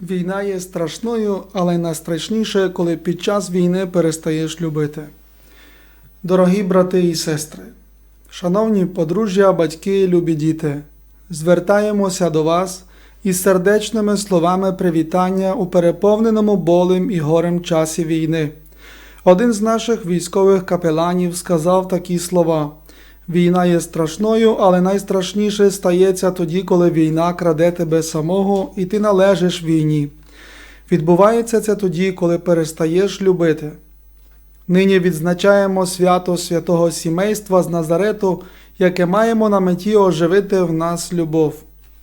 Війна є страшною, але найстрашніше, коли під час війни перестаєш любити. Дорогі брати і сестри, шановні подружжя, батьки, любі діти, звертаємося до вас із сердечними словами привітання у переповненому болем і горем часі війни. Один з наших військових капеланів сказав такі слова: Війна є страшною, але найстрашніше стається тоді, коли війна краде тебе самого і ти належиш війні. Відбувається це тоді, коли перестаєш любити. Нині відзначаємо свято святого сімейства з Назарету, яке маємо на меті оживити в нас любов.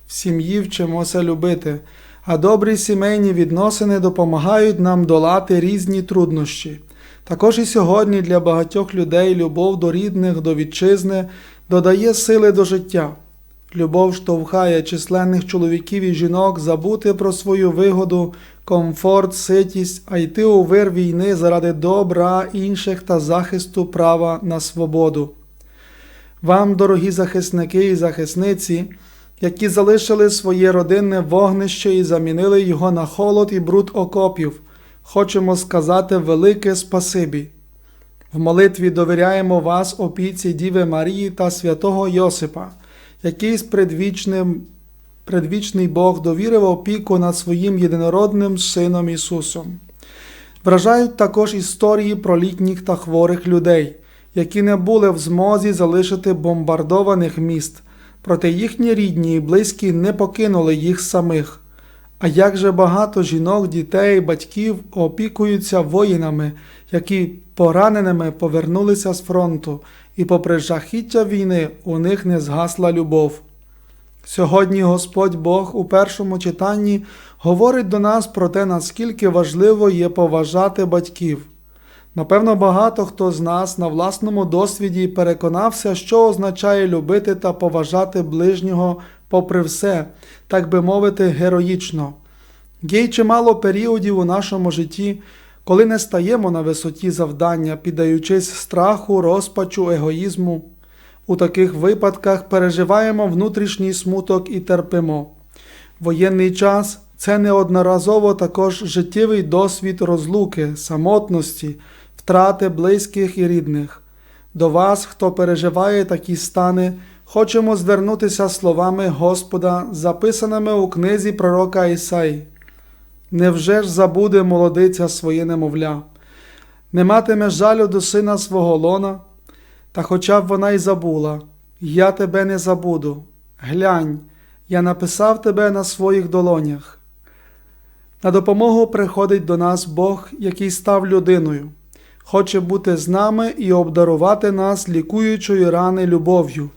В сім'ї вчимося любити, а добрі сімейні відносини допомагають нам долати різні труднощі. Також і сьогодні для багатьох людей любов до рідних, до вітчизни додає сили до життя. Любов штовхає численних чоловіків і жінок забути про свою вигоду, комфорт, ситість, а йти у вир війни заради добра інших та захисту права на свободу. Вам, дорогі захисники і захисниці, які залишили своє родинне вогнище і замінили його на холод і бруд окопів, хочемо сказати велике спасибі. В молитві довіряємо вас опіці Діви Марії та святого Йосипа, який предвічний Бог довірив опіку над своїм єдинородним Сином Ісусом. Вражають також історії про літніх та хворих людей, які не були в змозі залишити бомбардованих міст, проте їхні рідні і близькі не покинули їх самих. А як же багато жінок, дітей, батьків опікуються воїнами, які пораненими повернулися з фронту, і попри жахіття війни у них не згасла любов. Сьогодні Господь Бог у першому читанні говорить до нас про те, наскільки важливо є поважати батьків. Напевно, багато хто з нас на власному досвіді переконався, що означає любити та поважати ближнього попри все, так би мовити, героїчно. Є чимало періодів у нашому житті, коли не стаємо на висоті завдання, піддаючись страху, розпачу, егоїзму. У таких випадках переживаємо внутрішній смуток і терпимо. Воєнний час це неодноразово також життєвий досвід розлуки, самотності, втрати близьких і рідних. До вас, хто переживає такі стани, хочемо звернутися словами Господа, записаними у книзі пророка Ісаї. Невже ж забуде молодиця своє немовля? Не матиме жалю до сина свого лона? Та хоча б вона й забула, я тебе не забуду. Глянь, я написав тебе на своїх долонях. На допомогу приходить до нас Бог, який став людиною, хоче бути з нами і обдарувати нас лікуючою рани любов'ю.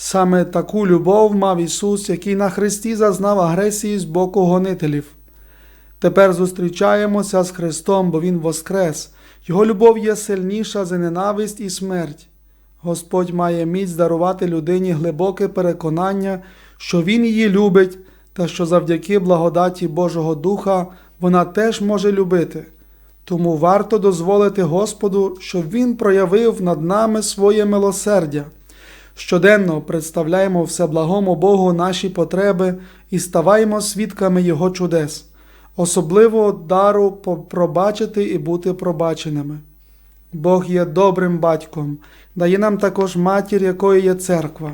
Саме таку любов мав Ісус, який на Христі зазнав агресії з боку гонителів. Тепер зустрічаємося з Христом, бо Він воскрес. Його любов є сильніша за ненависть і смерть. Господь має міць дарувати людині глибоке переконання, що Він її любить, та що завдяки благодаті Божого Духа вона теж може любити. Тому варто дозволити Господу, щоб Він проявив над нами своє милосердя. Щоденно представляємо всеблагому Богу наші потреби і ставаємо свідками Його чудес, особливо дару пробачити і бути пробаченими. Бог є добрим батьком, дає нам також матір, якою є церква.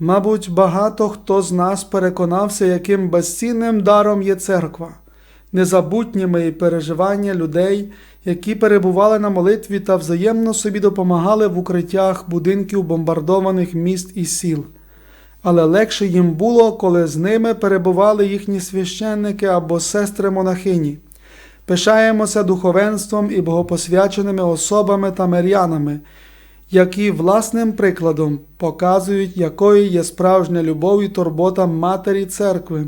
Мабуть, багато хто з нас переконався, яким безцінним даром є церква, незабутніми переживання людей, які перебували на молитві та взаємно собі допомагали в укриттях будинків бомбардованих міст і сіл. Але легше їм було, коли з ними перебували їхні священники або сестри монахині. Пишаємося духовенством і богопосвяченими особами та мирянами, які власним прикладом показують, якою є справжня любов і турбота Матері Церкви.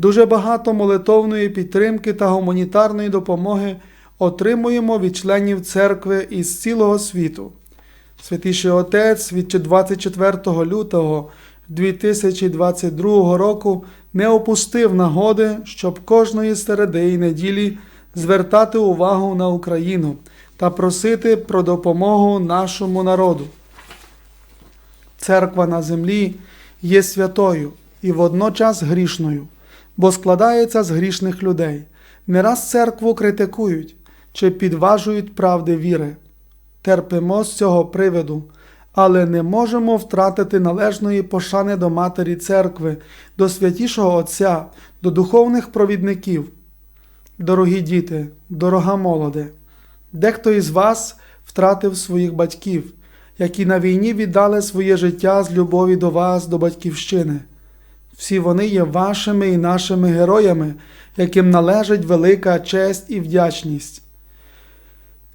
Дуже багато молитовної підтримки та гуманітарної допомоги отримуємо від членів церкви із цілого світу. Святіший Отець від 24 лютого 2022 року не опустив нагоди, щоб кожної середи і неділі звертати увагу на Україну та просити про допомогу нашому народу. Церква на землі є святою і водночас грішною. Бо складається з грішних людей. Не раз церкву критикують чи підважують правди віри. Терпимо з цього приводу, але не можемо втратити належної пошани до Матері церкви, до святішого Отця, до духовних провідників. Дорогі діти, дорога молоде, дехто із вас втратив своїх батьків, які на війні віддали своє життя з любові до вас, до батьківщини. Всі вони є вашими і нашими героями, яким належить велика честь і вдячність.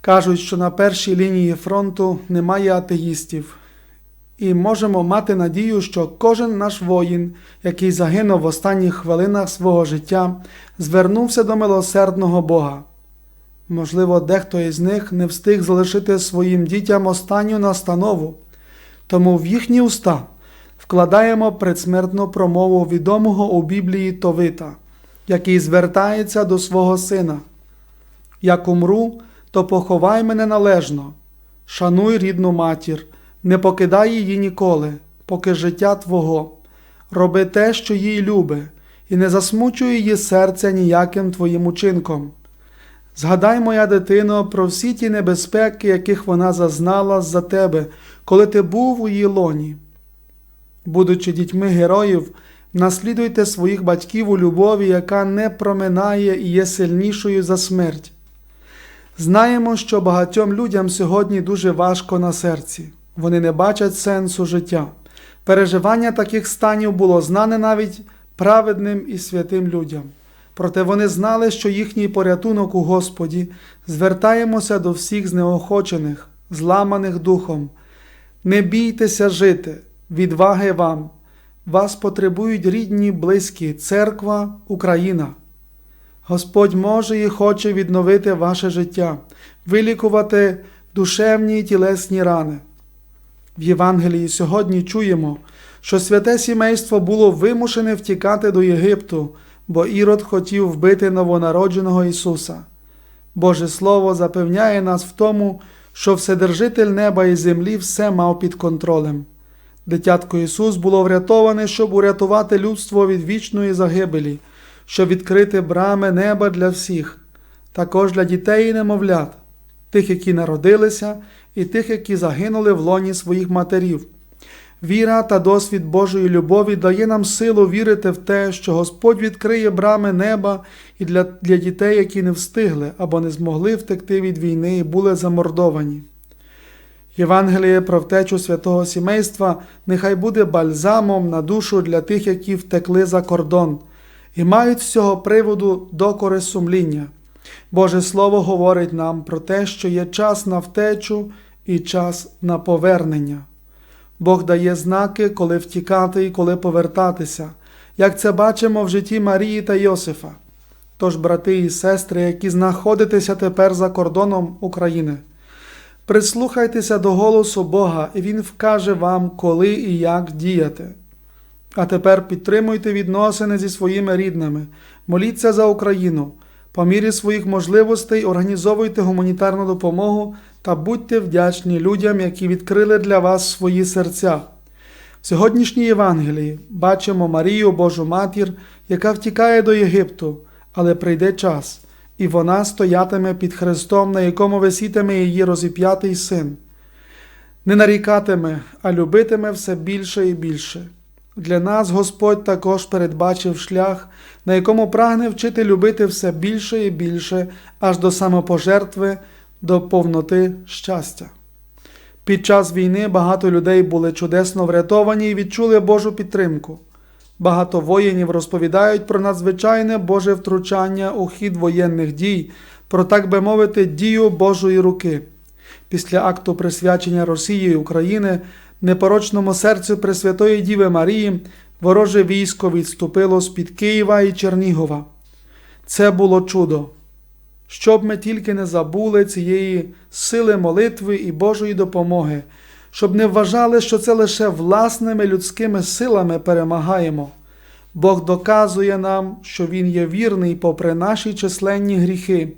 Кажуть, що на першій лінії фронту немає атеїстів, і можемо мати надію, що кожен наш воїн, який загинув в останніх хвилинах свого життя, звернувся до милосердного Бога. Можливо, дехто із них не встиг залишити своїм дітям останню настанову, тому в їхні уста вкладаємо предсмертну промову відомого у Біблії Товита, який звертається до свого сина. Як умру, то поховай мене належно, шануй рідну матір, не покидай її ніколи, поки життя Твого, роби те, що їй любе, і не засмучуй її серця ніяким твоїм учинком. Згадай, моя дитино, про всі ті небезпеки, яких вона зазнала за тебе, коли ти був у її лоні. Будучи дітьми героїв, наслідуйте своїх батьків у любові, яка не проминає і є сильнішою за смерть. Знаємо, що багатьом людям сьогодні дуже важко на серці, вони не бачать сенсу життя. Переживання таких станів було знане навіть праведним і святим людям. Проте вони знали, що їхній порятунок у Господі звертаємося до всіх знеохочених, зламаних духом. Не бійтеся жити, відваги вам. Вас потребують рідні, близькі, церква, Україна. Господь може і хоче відновити ваше життя, вилікувати душевні і тілесні рани. В Євангелії сьогодні чуємо, що святе сімейство було вимушене втікати до Єгипту, бо Ірод хотів вбити новонародженого Ісуса. Боже Слово запевняє нас в тому, що Вседержитель неба і землі все мав під контролем. Дитятко Ісус було врятоване, щоб урятувати людство від вічної загибелі, щоб відкрити брами неба для всіх, також для дітей і немовлят, тих, які народилися, і тих, які загинули в лоні своїх матерів. Віра та досвід Божої любові дає нам силу вірити в те, що Господь відкриє брами неба і для, для дітей, які не встигли або не змогли втекти від війни і були замордовані. Євангеліє про втечу святого сімейства нехай буде бальзамом на душу для тих, які втекли за кордон, і мають з цього приводу докори сумління. Боже Слово говорить нам про те, що є час на втечу і час на повернення. Бог дає знаки, коли втікати і коли повертатися, як це бачимо в житті Марії та Йосифа. Тож, брати і сестри, які знаходитеся тепер за кордоном України, прислухайтеся до голосу Бога, і Він вкаже вам, коли і як діяти. А тепер підтримуйте відносини зі своїми рідними, моліться за Україну, по мірі своїх можливостей організовуйте гуманітарну допомогу та будьте вдячні людям, які відкрили для вас свої серця. В сьогоднішній Євангелії бачимо Марію Божу Матір, яка втікає до Єгипту, але прийде час, і вона стоятиме під хрестом, на якому висітиме її розіп'ятий син. Не нарікатиме, а любитиме все більше і більше. Для нас Господь також передбачив шлях, на якому прагне вчити любити все більше і більше, аж до самопожертви, до повноти щастя. Під час війни багато людей були чудесно врятовані і відчули Божу підтримку. Багато воїнів розповідають про надзвичайне Боже втручання у хід воєнних дій, про так би мовити, дію Божої руки. Після акту присвячення Росії і України непорочному серцю Пресвятої Діви Марії вороже військо відступило з-під Києва і Чернігова. Це було чудо. Щоб ми тільки не забули цієї сили молитви і Божої допомоги, щоб не вважали, що це лише власними людськими силами перемагаємо. Бог доказує нам, що Він є вірний попри наші численні гріхи.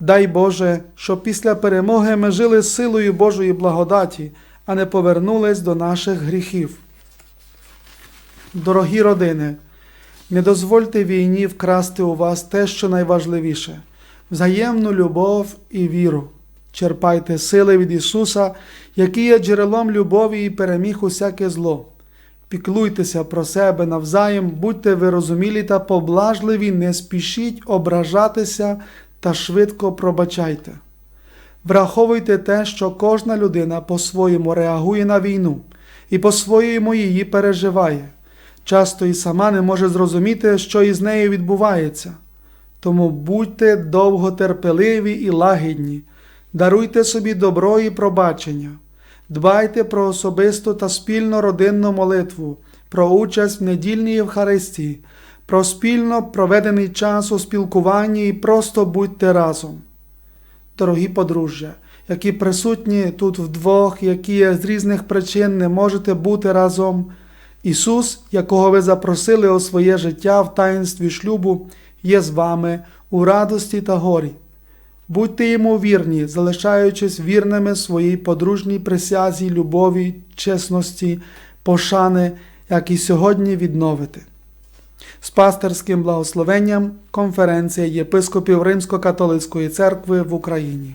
Дай Боже, щоб після перемоги ми жили силою Божої благодаті, а не повернулись до наших гріхів. Дорогі родини, Не дозвольте війні вкрасти у вас те, що найважливіше взаємну любов і віру. Черпайте сили від Ісуса, який є джерелом любові і переміг усяке зло. Піклуйтеся про себе навзаєм, будьте вирозумілі та поблажливі, не спішіть ображатися та швидко пробачайте. Враховуйте те, що кожна людина по-своєму реагує на війну і по-своєму її переживає. Часто і сама не може зрозуміти, що із нею відбувається. Тому будьте довготерпеливі і лагідні, даруйте собі добро і пробачення, дбайте про особисту та спільну родинну молитву, про участь в недільній Євхаристії, про спільно проведений час у спілкуванні і просто будьте разом. Дорогі подружжя, які присутні тут вдвох, які з різних причин не можете бути разом. Ісус, якого ви запросили у своє життя в таїнстві шлюбу, є з вами у радості та горі. Будьте йому вірні, залишаючись вірними своїй подружній присязі, любові, чесності, пошани, як і сьогодні відновити. З пасторським благословенням конференція єпископів Римсько-католицької церкви в Україні.